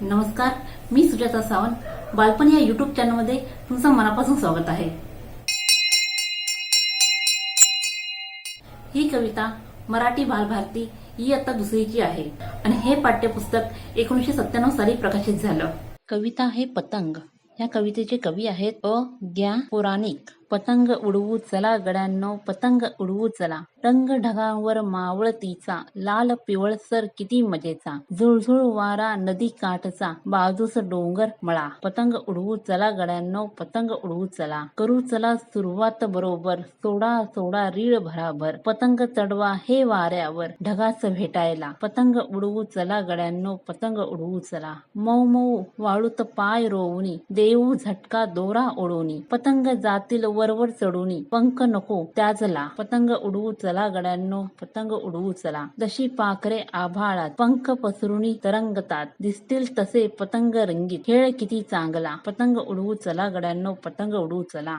नमस्कार मी सुजाता सावंत. बालपण या युट्यूब चॅनलमध्ये तुमचं मनापासून स्वागत आहे. ही कविता मराठी बालभारती इयत्ता दुसरीची आहे आणि हे पाठ्यपुस्तक एकोणीशे सत्त्याण्णव साली प्रकाशित झालं. कविता आहे पतंग. या कवितेचे कवी आहेत अ. ग्या. पुराणिक. पतंग उडवू चला गड्यांनो पतंग उडवू चला. रंग ढगांवर मावळतीचा लाल पिवळसर किती मजेचा. झुळझुळ वारा नदी काठचा बाजूस डोंगर मळा. पतंग उडवू चला गड्यांनो पतंग उडवू चला. करू चला सुरुवात बरोबर सोडा सोडा रीळ भराभर. पतंग चढवा हे वाऱ्यावर ढगास भेटायला. पतंग उडवू चला गड्यांनो पतंग उडवू चला. मऊ मऊ वाळूत पाय रोवणी देऊ झटका दोरा ओढवणी पतंग जातील वरवर चढूनी पंख नको त्याजला पतंग उडवू चला गड्यांनो पतंग उडवू चला. जशी पाखरे आभाळात पंख पसरुनी तरंगतात. दिसतील तसे पतंग रंगीत. खेळ किती चांगला. पतंग उडवू चला गड्यांनो पतंग उडवू चला.